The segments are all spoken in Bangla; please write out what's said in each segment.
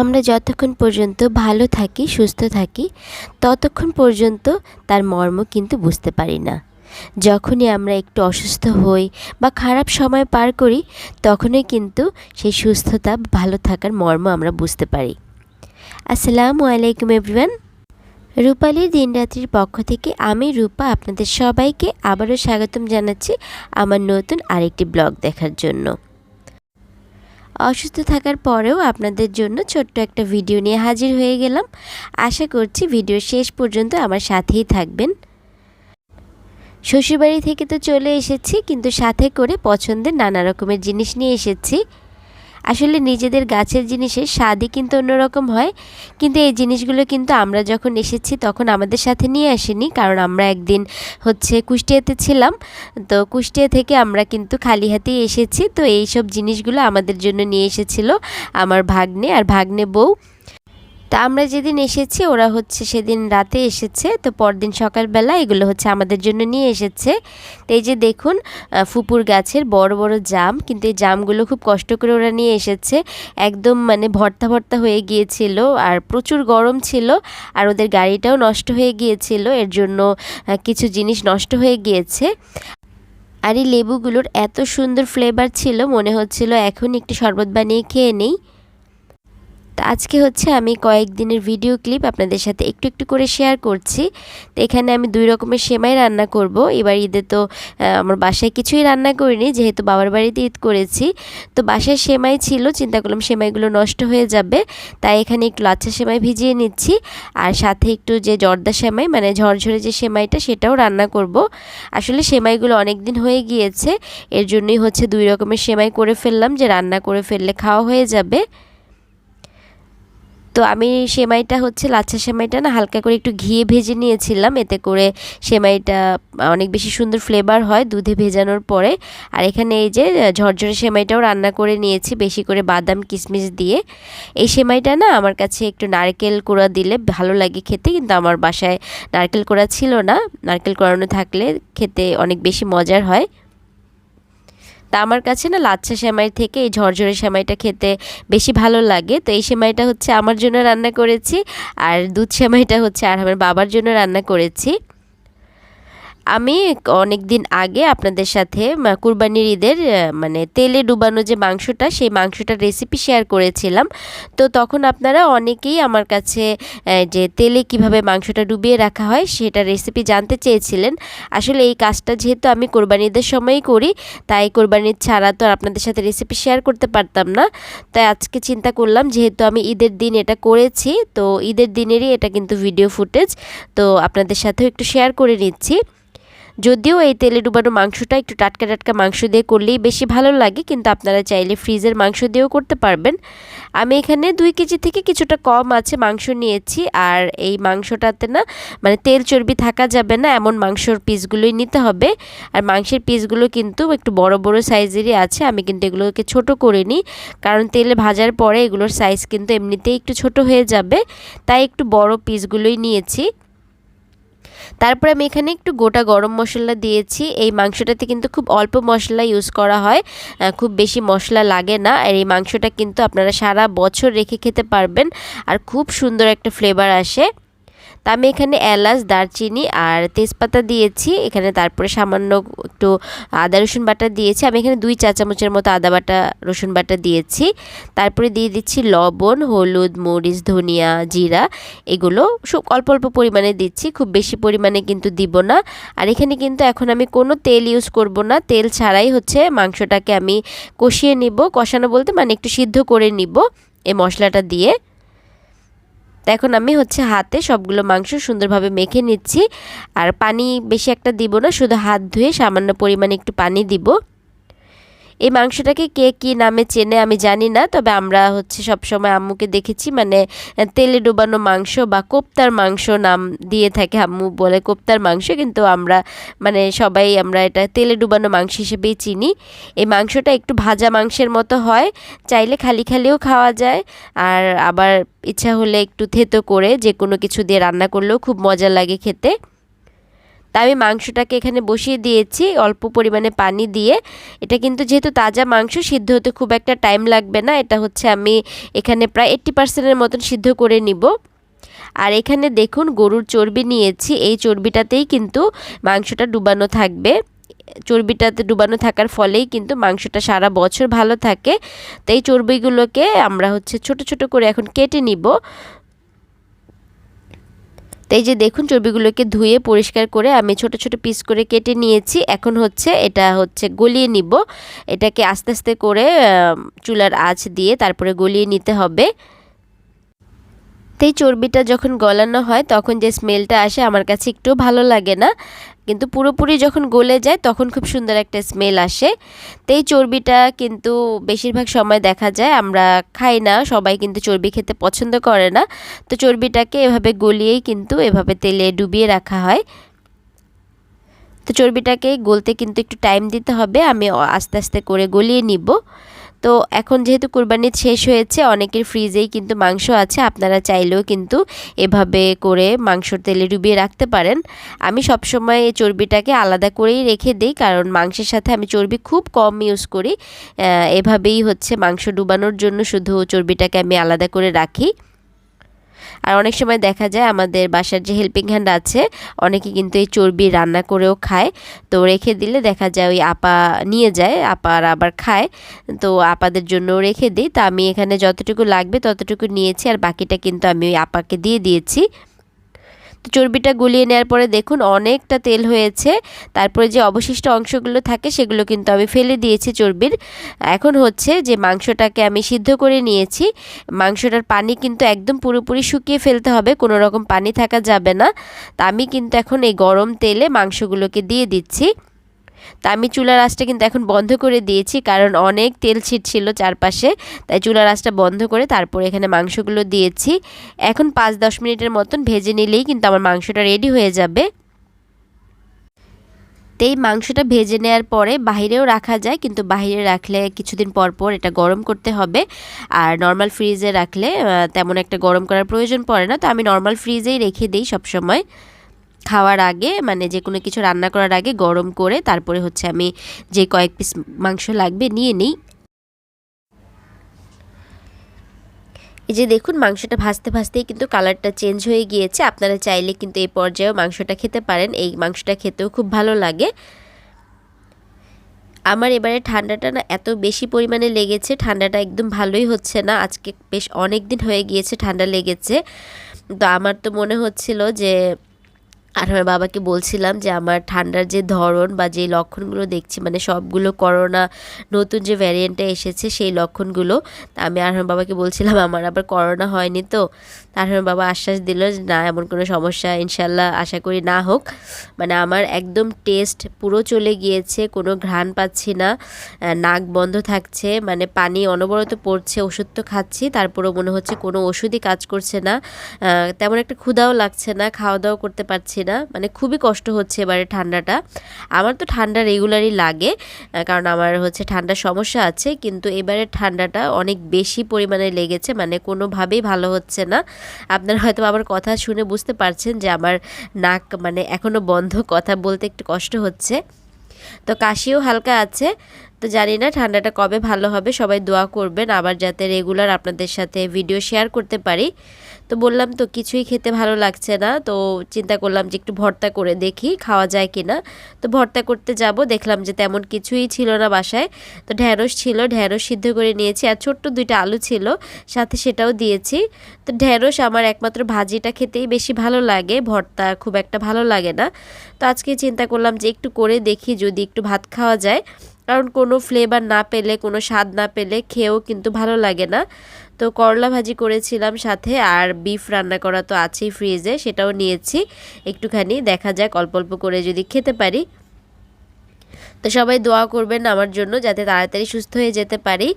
আমরা যতক্ষণ পর্যন্ত ভালো থাকি, সুস্থ থাকি, ততক্ষণ পর্যন্ত তার মর্ম কিন্তু বুঝতে পারি না। যখনই আমরা একটু অসুস্থ হই বা খারাপ সময় পার করি, তখনই কিন্তু সেই সুস্থতা, ভালো থাকার মর্ম আমরা বুঝতে পারি। আসসালামু আলাইকুম এভরিওয়ান। রূপালীর দিনরাত্রির পক্ষ থেকে আমি রূপা আপনাদের সবাইকে আবারও স্বাগতম জানাচ্ছি আমার নতুন আরেকটি ব্লগ দেখার জন্য। অসুস্থ থাকার পরেও আপনাদের জন্য ছোট্ট একটা ভিডিও নিয়ে হাজির হয়ে গেলাম। আশা করছি ভিডিও শেষ পর্যন্ত আমার সাথেই থাকবেন। শ্বশুরবাড়ি থেকে তো চলে এসেছি, কিন্তু সাথে করে পছন্দের নানা রকমের জিনিস নিয়ে এসেছি। আসলে নিজেদের গাছের জিনিসের স্বাদই কিন্তু অন্যরকম হয়। কিন্তু এই জিনিসগুলো কিন্তু আমরা যখন এসেছি তখন আমাদের সাথে নিয়ে আসেনি। কারণ আমরা একদিন হচ্ছে কুষ্টিয়াতে ছিলাম। তো কুষ্টিয়া থেকে আমরা কিন্তু খালি হাতেই এসেছি। তো এই সব জিনিসগুলো আমাদের জন্য নিয়ে এসেছিল আমার ভাগ্নে আর ভাগ্নে বউ। তা আমরা যেদিন এসেছি, ওরা হচ্ছে সেদিন রাতে এসেছে, তো পরদিন সকালবেলা এগুলো হচ্ছে আমাদের জন্য নিয়ে এসেছে। তো এই যে দেখুন ফুপুর গাছের বড় বড় জাম, কিন্তু এই জামগুলো খুব কষ্ট করে ওরা নিয়ে এসেছে। একদম মানে ভর্তা ভর্তা হয়ে গিয়েছিল আর প্রচুর গরম ছিল, আর ওদের গাড়িটাও নষ্ট হয়ে গিয়েছিল, এর জন্য কিছু জিনিস নষ্ট হয়ে গিয়েছে। আর এই লেবুগুলোর এত সুন্দর ফ্লেভার ছিল, মনে হচ্ছিল এখন একটি শরবত বানিয়ে খেয়ে নেই। তো আজকে হচ্ছে আমি কয়েকদিনের ভিডিও ক্লিপ আপনাদের সাথে একটু একটু করে শেয়ার করছি। তো এখানে আমি দুই রকমের সেমাই রান্না করব। এবার ঈদে তো আমার বাসায় কিছুই রান্না করিনি, যেহেতু বাবার বাড়িতে ঈদ করেছি। তো বাসায় সেমাই ছিল, চিন্তা করলাম সেমাইগুলো নষ্ট হয়ে যাবে, তাই এখানে একটু লাচ্ছা সেমাই ভিজিয়ে নিচ্ছি। আর সাথে একটু যে জর্দা সেমাই মানে ঝরঝরে যে সেমাইটা, সেটাও রান্না করব। আসলে সেমাইগুলো অনেক দিন হয়ে গিয়েছে, এর জন্যই হচ্ছে দুই রকমের সেমাই করে ফেললাম, যে রান্না করে ফেললে খাওয়া হয়ে যাবে। তো আমি সেমাইটা হচ্ছে লাচ্ছা সেমাইটা না হালকা করে একটু ঘিয়ে ভেজে নিয়েছিলাম। এতে করে সেমাইটা অনেক বেশি সুন্দর ফ্লেভার হয় দুধে ভেজানোর পরে। আর এখানে এই যে ঝরঝরে সেমাইটাও রান্না করে নিয়েছি বেশি করে বাদাম কিশমিশ দিয়ে। এই সেমাইটা না আমার কাছে একটু নারকেল কোড়া দিলে ভালো লাগে খেতে, কিন্তু আমার বাসায় নারকেল কোড়া ছিল না। নারকেল কোড়ানো থাকলে খেতে অনেক বেশি মজার হয়। তা আমার কাছে না লাচ্ছা সেমাই থেকে এই ঝরঝরে সেমাইটা খেতে বেশি ভালো লাগে। তো এই সেমাইটা হচ্ছে আমার জন্য রান্না করেছি, আর দুধ সেমাইটা হচ্ছে আর আমার বাবার জন্য রান্না করেছি। আমি অনেক দিন আগে আপনাদের সাথে কুরবানির ঈদের মানে তেলে ডুবানো যে মাংসটা, সেই মাংসটার রেসিপি শেয়ার করেছিলাম। তো তখন আপনারা অনেকেই আমার কাছে যে তেলে কীভাবে মাংসটা ডুবিয়ে রাখা হয় সেটা রেসিপি জানতে চেয়েছিলেন। আসলে এই কাজটা যেহেতু আমি কোরবানি ঈদের সময়ই করি, তাই কোরবানির ছাড়া তো আপনাদের সাথে রেসিপি শেয়ার করতে পারতাম না। তাই আজকে চিন্তা করলাম, যেহেতু আমি ঈদের দিন এটা করেছি, তো ঈদের দিনেরই এটা কিন্তু ভিডিও ফুটেজ তো আপনাদের সাথেও একটু শেয়ার করে নিচ্ছি। যদিও এই তেলে ডুবানো মাংসটা একটু টাটকা টাটকা মাংস দিয়ে করলেই বেশি ভালো লাগে, কিন্তু আপনারা চাইলে ফ্রিজের মাংস দিয়েও করতে পারবেন। আমি এখানে দুই কেজি থেকে কিছুটা কম আছে মাংস নিয়েছি, আর এই মাংসটাতে না মানে তেল চর্বি থাকা যাবে না, এমন মাংসর পিসগুলোই নিতে হবে। আর মাংসের পিসগুলো কিন্তু একটু বড় বড় সাইজেরই আছে, আমি কিন্তু এগুলোকে ছোট করে নিই কারণ তেলে ভাজার পরে এগুলোর সাইজ কিন্তু এমনিতেই একটু ছোট হয়ে যাবে, তাই একটু বড় পিসগুলোই নিয়েছি। তারপরে আমি এখানে একটু গোটা গরম মশলা দিয়েছি। এই মাংসটাতে কিন্তু খুব অল্প মশলা ইউজ করা হয়। খুব বেশি মশলা লাগে না। আর এই মাংসটা কিন্তু আপনারা সারা বছর রেখে খেতে পারবেন। আর খুব সুন্দর একটা ফ্লেভার আসে। তা আমি এখানে এলাচ, দারচিনি আর তেজপাতা দিয়েছি। এখানে তারপরে সামান্য একটু আদা, রসুন বাটা দিয়েছি। আমি এখানে দুই চা চামচের মতো আদা বাটা, রসুন বাটা দিয়েছি। তারপরে দিয়ে দিচ্ছি লবণ, হলুদ, মরিচ, ধনিয়া, জিরা। এগুলো সব অল্প অল্প পরিমাণে দিচ্ছি। খুব বেশি পরিমাণে কিন্তু দিব না। আর এখানে কিন্তু এখন আমি কোনো তেল ইউজ করব না। তেল ছাড়াই হচ্ছে মাংসটাকে আমি কষিয়ে নিব। কষানো বলতে মানে একটু সিদ্ধ করে নিব এই মশলাটা দিয়ে। এখন আমি হচ্ছে হাতে সবগুলো মাংস সুন্দরভাবে মেখে নিচ্ছি। আর পানি বেশি একটা দিব না, শুধু হাত ধুয়ে সামান্য পরিমাণে একটু পানি দিব। এই মাংসটাকে কে কী নামে চেনে আমি জানি না, তবে আমরা হচ্ছে সব সময় আম্মুকে দেখেছি মানে তেলে ডুবানো মাংস বা কোপ্তার মাংস নাম দিয়ে থাকে আম্মু বলে কোপ্তার মাংস, কিন্তু আমরা মানে সবাই আমরা এটা তেলে ডুবানো মাংস হিসেবেই চিনি। এই মাংসটা একটু ভাজা মাংসের মতো হয়, চাইলে খালি খালিও খাওয়া যায়, আর আবার ইচ্ছা হলে একটু থেতো করে যে কোনো কিছু দিয়ে রান্না করলেও খুব মজা লাগে খেতে। তা আমি মাংসটাকে এখানে বসিয়ে দিয়েছি, অল্প পরিমাণে পানি দিয়ে। এটা কিন্তু যেহেতু তাজা মাংস, সিদ্ধ হতে খুব একটা টাইম লাগবে না। এটা হচ্ছে আমি এখানে প্রায় এইট্টি পার্সেন্টের মতন সিদ্ধ করে নিব। আর এখানে দেখুন, গরুর চর্বি নিয়েছি। এই চর্বিটাতেই কিন্তু মাংসটা ডুবানো থাকবে। চর্বিটাতে ডুবানো থাকার ফলেই কিন্তু মাংসটা সারা বছর ভালো থাকে। তো এই চর্বিগুলোকে আমরা হচ্ছে ছোট ছোট করে এখন কেটে নিব। তো এই যে দেখুন চর্বিগুলোকে ধুয়ে পরিষ্কার করে আমি ছোট ছোট পিস করে কেটে নিয়েছি। এখন হচ্ছে এটা হচ্ছে গলিয়ে নিব। এটাকে আস্তে আস্তে করে চুলার আঁচ দিয়ে তারপরে গলিয়ে নিতে হবে। এই চর্বিটা যখন গলানো হয়, তখন যে স্মেলটা আসে আমার কাছে একটু ভালো লাগে না। কিন্তু পুরোপুরি যখন গলে যায়, তখন খুব সুন্দর একটা স্মেল আসে। তো এই চর্বিটা কিন্তু বেশিরভাগ সময় দেখা যায়, আমরা খাই না, সবাই কিন্তু চর্বি খেতে পছন্দ করে না। তো চর্বিটাকে এভাবে গলিয়েই কিন্তু এভাবে তেলে ডুবিয়ে রাখা হয়। তো চর্বিটাকে গলতে কিন্তু একটু টাইম দিতে হবে, আমি আস্তে আস্তে করে গলিয়ে নিব। তো এখন যেহেতু কুরবানি শেষ হয়েছে, অনেকের ফ্রিজেই কিন্তু মাংস আছে, আপনারা চাইলেও কিন্তু এভাবে করে মাংসর তেলে ডুবিয়ে রাখতে পারেন। আমি সবসময় এই চর্বিটাকে আলাদা করেই রেখে দিই, কারণ মাংসের সাথে আমি চর্বি খুব কম ইউজ করি। এভাবেই হচ্ছে মাংস ডুবানোর জন্য শুধু চর্বিটাকে আমি আলাদা করে রাখি। আর অনেক সময় দেখা যায় আমাদের বাসার যে হেল্পিং হ্যান্ড আছে, অনেকে কিন্তু এই চর্বি রান্না করেও খায়। তো রেখে দিলে দেখা যায় ওই আপা নিয়ে যায়, আপার আবার খায়। তো আপাদের জন্য রেখে দিই। তো আমি এখানে যতটুকু লাগবে ততটুকু নিয়েছি আর বাকিটা কিন্তু আমি ওই আপাকে দিয়ে দিয়েছি। চর্বিটা গুলিয়ে নেওয়ার পরে দেখুন অনেকটা তেল হয়েছে। তারপরে যে অবশিষ্ট অংশগুলো থাকে সেগুলো কিন্তু আমি ফেলে দিয়েছি চর্বির। এখন হচ্ছে যে মাংসটাকে আমি সিদ্ধ করে নিয়েছি। মাংসটার পানি কিন্তু একদম পুরোপুরি শুকিয়ে ফেলতে হবে, কোনো রকম পানি থাকা যাবে না। তা আমি কিন্তু এখন এই গরম তেলে মাংসগুলোকে দিয়ে দিচ্ছি। তা আমি চুলার আঁচটা কিন্তু এখন বন্ধ করে দিয়েছি, কারণ অনেক তেল ছিটছিল চারপাশে। তাই চুলার আঁচটা বন্ধ করে তারপরে এখানে মাংসগুলো দিয়েছি। এখন পাঁচ দশ মিনিটের মতন ভেজে নিলেই কিন্তু আমার মাংসটা রেডি হয়ে যাবে। এই মাংসটা ভেজে নেওয়ার পরে বাহিরেও রাখা যায়, কিন্তু বাহিরে রাখলে কিছুদিন পর পর এটা গরম করতে হবে। আর নর্মাল ফ্রিজে রাখলে তেমন একটা গরম করার প্রয়োজন পড়ে না। তো আমি নর্মাল ফ্রিজেই রেখে দিই সবসময়। খাওয়ার আগে মানে যে কোনো কিছু রান্না করার আগে গরম করে তারপরে হচ্ছে আমি যে কয়েক পিস মাংস লাগবে নিয়ে নিই। এই যে দেখুন মাংসটা ভাজতে ভাজতেই কিন্তু কালারটা চেঞ্জ হয়ে গিয়েছে। আপনারা চাইলে কিন্তু এই পর্যায়েও মাংসটা খেতে পারেন। এই মাংসটা খেতেও খুব ভালো লাগে। আমার এবারে ঠান্ডাটা না এত বেশি পরিমাণে লেগেছে, ঠান্ডাটা একদম ভালোই হচ্ছে না। আজকে বেশ অনেক দিন হয়ে গিয়েছে ঠান্ডা লেগেছে। তো আমার তো মনে হচ্ছিল যে আর আমার বাবাকে বলছিলাম যে আমার ঠান্ডার যে ধরন বা যে লক্ষণগুলো দেখছি মানে সবগুলো করোনা নতুন যে ভ্যারিয়েন্টটা এসেছে সেই লক্ষণগুলো, তা আমি আর আমার বাবাকে বলছিলাম আমার আবার করোনা হয়নি তো। তার আমার বাবা আশ্বাস দিল যে না, এমন কোনো সমস্যা ইনশাল্লাহ আশা করি না হোক। মানে আমার একদম টেস্ট পুরো চলে গিয়েছে, কোনো ঘ্রাণ পাচ্ছি না নাক বন্ধ থাকছে মানে পানি অনবরত পড়ছে, ওষুধ তো খাচ্ছি, তারপরেও মনে হচ্ছে কোনো ওষুধই কাজ করছে না তেমন একটা ক্ষুধাও লাগছে না, খাওয়া দাওয়া করতে পারছি না মানে খুবই কষ্ট হচ্ছে এবারে ঠান্ডাটা। আমার তো ঠান্ডা রেগুলারই লাগে কারণ আমার হচ্ছে ঠান্ডার সমস্যা আছে, কিন্তু এবারে ঠান্ডাটা অনেক বেশি পরিমাণে লেগেছে মানে কোনোভাবেই ভালো হচ্ছে না। আপনারা হয়তো আমার কথা শুনে বুঝতে পারছেন যে আমার নাক মানে এখনও বন্ধ, কথা বলতে একটু কষ্ট হচ্ছে। তো কাশিও হালকা আছে, তো জানি না ঠান্ডাটা কবে ভালো হবে, সবাই দোয়া করবেন, আবার যাতে রেগুলার আপনাদের সাথে ভিডিও শেয়ার করতে পারি। তো বললাম তো কিছুই খেতে ভালো লাগছে না, তো চিন্তা করলাম যে একটু ভর্তা করে দেখি খাওয়া যায় কি না তো ভর্তা করতে যাব, দেখলাম যে তেমন কিছুই ছিল না বাসায়। তো ঢ্যাঁড়স ছিল, ঢ্যাঁড়স সিদ্ধ করে নিয়েছি, আর ছোট্ট দুইটা আলু ছিল, সাথে সেটাও দিয়েছি। তো ঢ্যাঁড়স আমার একমাত্র ভাজিটা খেতেই বেশি ভালো লাগে, ভর্তা খুব একটা ভালো লাগে না। তো আজকে চিন্তা করলাম যে একটু করে দেখি যদি একটু ভাত খাওয়া যায়। কারণ কোনো ফ্লেভার না পেলে, কোনো স্বাদ না পেলে খেয়েও কিন্তু ভালো লাগে না। তো করলা ভাজি করেছিলাম সাথে, আর বিফ রান্না করা তো আছেই ফ্রিজে সেটাও নিয়েছি। একটুখানি দেখা যাক, অল্প অল্প করে যদি খেতে পারি। তো সবাই দোয়া করবেন আমার জন্য যাতে তাড়াতাড়ি সুস্থ হয়ে যেতে পারি।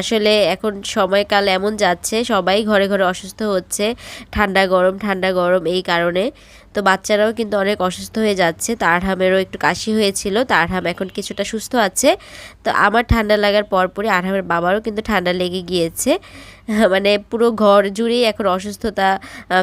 আসলে এখন সময়কাল এমন যাচ্ছে, সবাই ঘরে ঘরে অসুস্থ হচ্ছে, ঠান্ডা গরম ঠান্ডা গরম এই কারণে। তো বাচ্চারাও কিন্তু অনেক অসুস্থ হয়ে যাচ্ছে তো আরহামেরও একটু কাশি হয়েছিল তো আরহাম এখন কিছুটা সুস্থ আছে। তো আমার ঠান্ডা লাগার পরপরই আরহামের বাবারও কিন্তু ঠান্ডা লেগে গিয়েছে। মানে পুরো ঘর জুড়েই এখন অসুস্থতা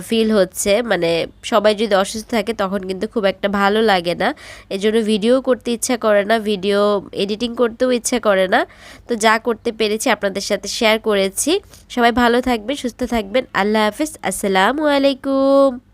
ফিল হচ্ছে। মানে সবাই যদি অসুস্থ থাকে তখন কিন্তু খুব একটা ভালো লাগে না। এই জন্য ভিডিও করতে ইচ্ছা করে না ভিডিও এডিটিং করতেও ইচ্ছা করে না। তো যা করতে পেরেছি আপনাদের সাথে শেয়ার করেছি। সবাই ভালো থাকবেন, সুস্থ থাকবেন। আল্লাহ হাফিজ। আসসালামু আলাইকুম।